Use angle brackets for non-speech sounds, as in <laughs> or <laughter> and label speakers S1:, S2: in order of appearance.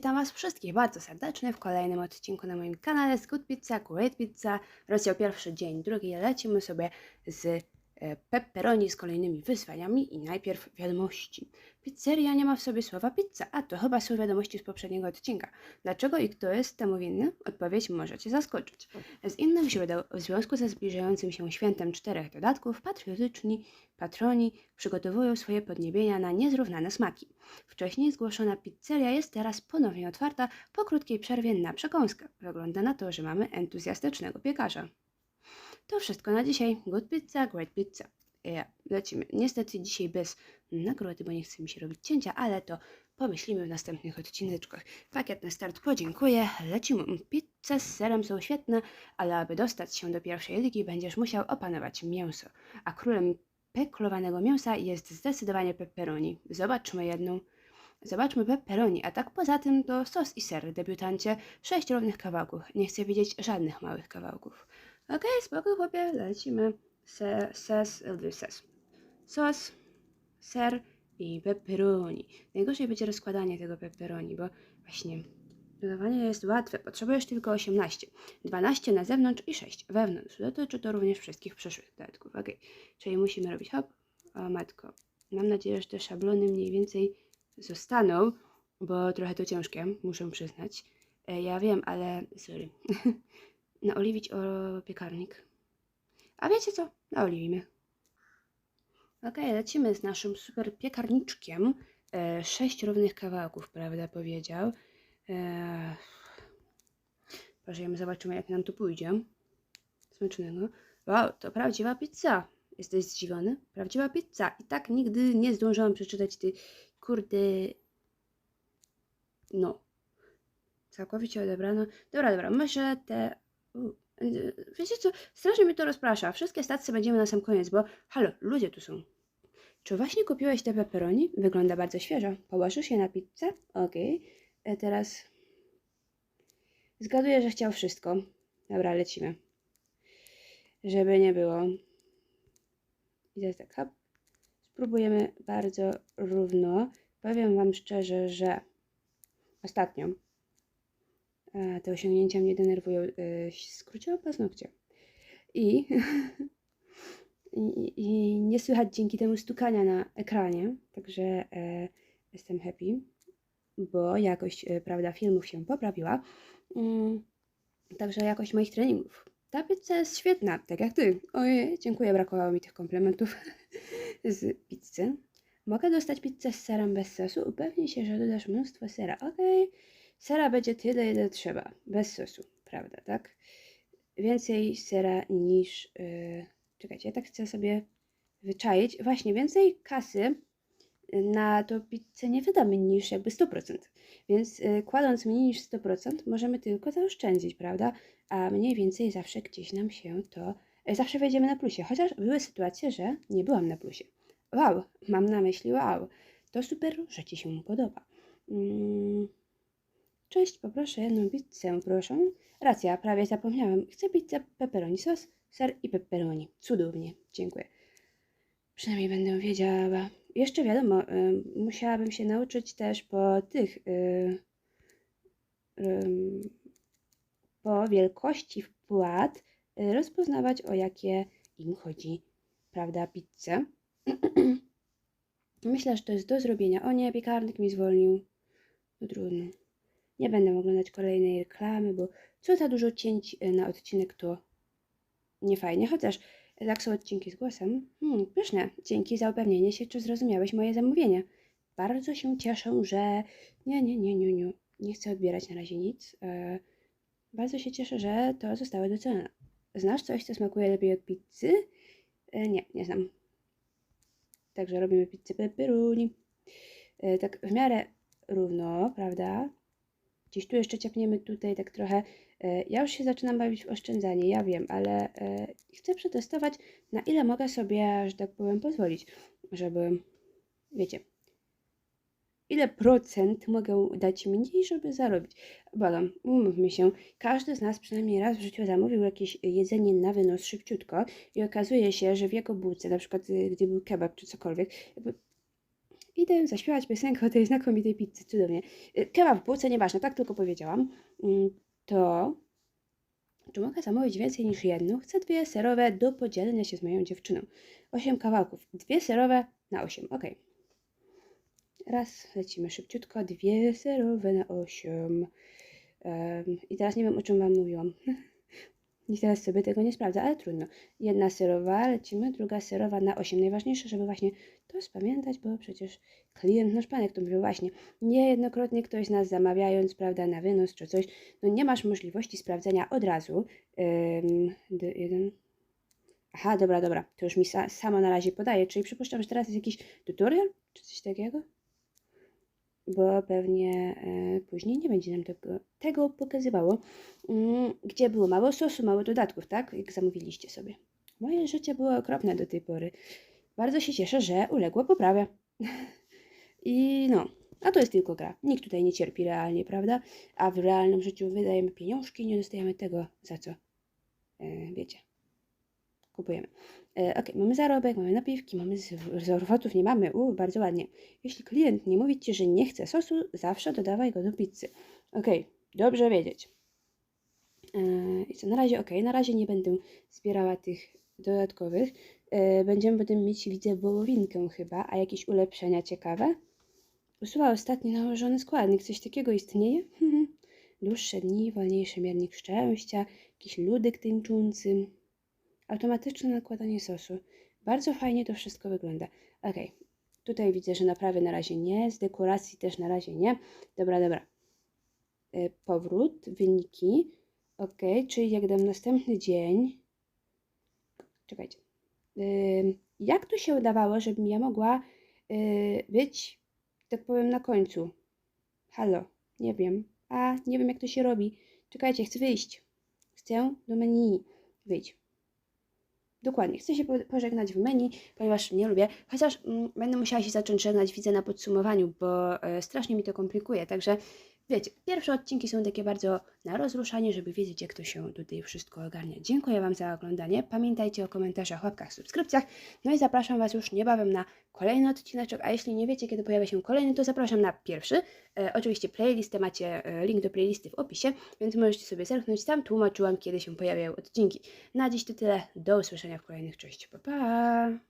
S1: witam Was wszystkich bardzo serdecznie w kolejnym odcinku na moim kanale z Good Pizza, Great Pizza. Rozdział pierwszy, dzień drugi. Lecimy sobie z pepperoni z kolejnymi wyzwaniami i najpierw wiadomości. Pizzeria nie ma w sobie słowa pizza, a to chyba są wiadomości z poprzedniego odcinka. Dlaczego i kto jest temu winny? Odpowiedź możecie zaskoczyć. Z innych źródeł, w związku ze zbliżającym się świętem czterech dodatków, patriotyczni patroni przygotowują swoje podniebienia na niezrównane smaki. Wcześniej zgłoszona pizzeria jest teraz ponownie otwarta po krótkiej przerwie na przekąskę. Wygląda na to, że mamy entuzjastycznego piekarza. To wszystko na dzisiaj. Good pizza, great pizza. Ja, lecimy. Niestety dzisiaj bez nagrody, bo nie chce mi się robić cięcia, ale to pomyślimy w następnych odcineczkach. Pakiet na start podziękuję. Lecimy. Pizze z serem są świetne, ale aby dostać się do pierwszej ligi będziesz musiał opanować mięso. A królem peklowanego mięsa jest zdecydowanie pepperoni. Zobaczmy jedną. Zobaczmy pepperoni, a tak poza tym to sos i ser, debiutancie, sześć równych kawałków. Nie chcę widzieć żadnych małych kawałków. Okej, spoko chłopie, lecimy. Se, ses, ses. Sos, ser i pepperoni. Najgorzej będzie rozkładanie tego pepperoni, bo właśnie dodawanie jest łatwe. Potrzebujesz tylko 18. 12 na zewnątrz i 6 wewnątrz. Dotyczy to również wszystkich przyszłych dodatków. Ok, czyli musimy robić hop. O matko. Mam nadzieję, że te szablony mniej więcej zostaną, bo trochę to ciężkie, muszę przyznać. E, ja wiem, ale sorry. <laughs> Naoliwić o piekarnik. A wiecie co? Naoliwimy. Ok, lecimy z naszym super piekarniczkiem. E, sześć równych kawałków, prawda, powiedział. Eee, Pożyjemy, zobaczymy jak nam tu pójdzie. Smacznego. Wow, to prawdziwa pizza. Jesteś zdziwiony? Prawdziwa pizza. I tak nigdy nie zdążyłam przeczytać ty kurde... No. Całkowicie odebrano. Dobra, dobra, może te... U, wiecie co? Strasznie mi to rozprasza. Wszystkie stacje będziemy na sam koniec, bo halo, ludzie tu są. Czy właśnie kupiłeś te pepperoni? Wygląda bardzo świeżo. Położysz je na pizzę? Okej. Okay. E, teraz zgaduję, że chciał wszystko. Dobra, lecimy. Żeby nie było. I teraz tak, hop. Spróbujemy bardzo równo. Powiem Wam szczerze, że ostatnio te osiągnięcia mnie denerwują. E, skróciłam paznokcie. <laughs> I, i, I nie słychać dzięki temu stukania na ekranie. Także e, jestem happy bo jakość e, prawda, filmów się poprawiła. Mm, także jakość moich treningów. Ta pizza jest świetna, tak jak ty. Ojej, dziękuję, brakowało mi tych komplementów <laughs> z pizzy. Mogę dostać pizzę z serem bez sosu? Upewnij się, że dodasz mnóstwo sera. Okej, okay. Sera będzie tyle, ile trzeba, bez sosu, prawda, tak? Więcej sera niż... Yy... Czekajcie, ja tak chcę sobie wyczaić. Właśnie, więcej kasy na tą pizzę nie wydamy niż jakby 100%. Więc y, kładąc mniej niż 100% możemy tylko zaoszczędzić, prawda? A mniej więcej zawsze gdzieś nam się to, y, zawsze wejdziemy na plusie. Chociaż były sytuacje, że nie byłam na plusie. Wow, mam na myśli wow. To super, że Ci się podoba. Mm. Cześć, poproszę jedną pizzę, proszę. Racja, prawie zapomniałem. Chcę pizzę pepperoni sos, ser i pepperoni. Cudownie, dziękuję. Przynajmniej będę wiedziała. Jeszcze wiadomo, y, musiałabym się nauczyć też po tych, y, y, po wielkości wpłat y, rozpoznawać o jakie im chodzi, prawda, pizzę. <clears throat> Myślę, że to jest do zrobienia. O nie, piekarnik mi zwolnił. No trudno. Nie będę oglądać kolejnej reklamy, bo co za dużo cięć y, na odcinek to nie fajnie. Chociaż tak są odcinki z głosem. Hmm, pyszne. Dzięki za upewnienie się, czy zrozumiałeś moje zamówienie. Bardzo się cieszę, że... Nie, nie, nie, nie, nie. Nie chcę odbierać na razie nic. E... Bardzo się cieszę, że to zostało docenione. Znasz coś, co smakuje lepiej od pizzy? E, nie, nie znam. Także robimy pizzę pepperoni. E, tak w miarę równo, prawda? Gdzieś tu jeszcze ciapniemy tutaj tak trochę E, ja już się zaczynam bawić w oszczędzanie, ja wiem, ale e, chcę przetestować, na ile mogę sobie, że tak powiem, pozwolić, żeby, wiecie, ile procent mogę dać mniej, żeby zarobić. Błagam, umówmy się, każdy z nas przynajmniej raz w życiu zamówił jakieś jedzenie na wynos szybciutko i okazuje się, że w jego bułce, na przykład y, gdy był kebab czy cokolwiek, jakby idę zaśpiewać piosenkę tej znakomitej pizzy, cudownie. Y, Kebab w bułce, nieważne, tak tylko powiedziałam. Mm, To czy mogę zamówić więcej niż jedną? Chcę dwie serowe do podzielenia się z moją dziewczyną. Osiem kawałków. Dwie serowe na osiem. Ok. Raz, lecimy szybciutko. Dwie serowe na osiem. Em, I teraz nie wiem, o czym Wam mówiłam. <laughs> Nikt teraz sobie tego nie sprawdza, ale trudno. Jedna serowa, lecimy, druga serowa na 8. Najważniejsze, żeby właśnie to spamiętać, bo przecież klient, nasz pan, jak to mówił właśnie, niejednokrotnie ktoś z nas zamawiając, prawda, na wynos czy coś, no nie masz możliwości sprawdzenia od razu. Ym, jeden. Aha, dobra, dobra, to już mi sa, samo na razie podaje, czyli przypuszczam, że teraz jest jakiś tutorial, czy coś takiego? Bo pewnie e, później nie będzie nam tego, tego pokazywało. Mm, gdzie było mało sosu, mało dodatków, tak? Jak zamówiliście sobie. Moje życie było okropne do tej pory. Bardzo się cieszę, że uległo poprawie. <laughs> I no, a to jest tylko gra. Nikt tutaj nie cierpi realnie, prawda? A w realnym życiu wydajemy pieniążki i nie dostajemy tego, za co, e, wiecie, kupujemy. E, ok, mamy zarobek, mamy napiwki, mamy owoców, nie mamy. U, bardzo ładnie. Jeśli klient nie mówi Ci, że nie chce sosu, zawsze dodawaj go do pizzy. Ok, dobrze wiedzieć. E, I co, na razie ok, na razie nie będę zbierała tych dodatkowych. E, Będziemy potem mieć, widzę, wołowinkę chyba, a jakieś ulepszenia ciekawe. Usuwa ostatni nałożony składnik, coś takiego istnieje? <laughs> Dłuższe dni, wolniejszy miernik szczęścia, jakiś ludek tańczący, automatyczne nakładanie sosu. Bardzo fajnie to wszystko wygląda. Ok, tutaj widzę, że naprawy na razie nie, z dekoracji też na razie nie. Dobra, dobra. E, Powrót, wyniki. Ok, czyli jak dam następny dzień. Czekajcie. Ym, Jak to się udawało, żebym ja mogła yy, być, tak powiem, na końcu? Halo, nie wiem. A, nie wiem jak to się robi. Czekajcie, chcę wyjść. Chcę do menu wyjść. Dokładnie, chcę się po- pożegnać w menu, ponieważ nie lubię, chociaż mm, będę musiała się zacząć żegnać, widzę na podsumowaniu, bo e, strasznie mi to komplikuje, także wiecie, pierwsze odcinki są takie bardzo na rozruszanie, żeby wiedzieć, jak to się tutaj wszystko ogarnia. Dziękuję Wam za oglądanie, pamiętajcie o komentarzach, łapkach, subskrypcjach, no i zapraszam Was już niebawem na kolejny odcineczek, a jeśli nie wiecie, kiedy pojawia się kolejny, to zapraszam na pierwszy. E, oczywiście playlistę macie, e, link do playlisty w opisie, więc możecie sobie zerknąć, tam tłumaczyłam, kiedy się pojawiają odcinki. Na dziś to tyle, do usłyszenia w kolejnych, cześć, pa pa!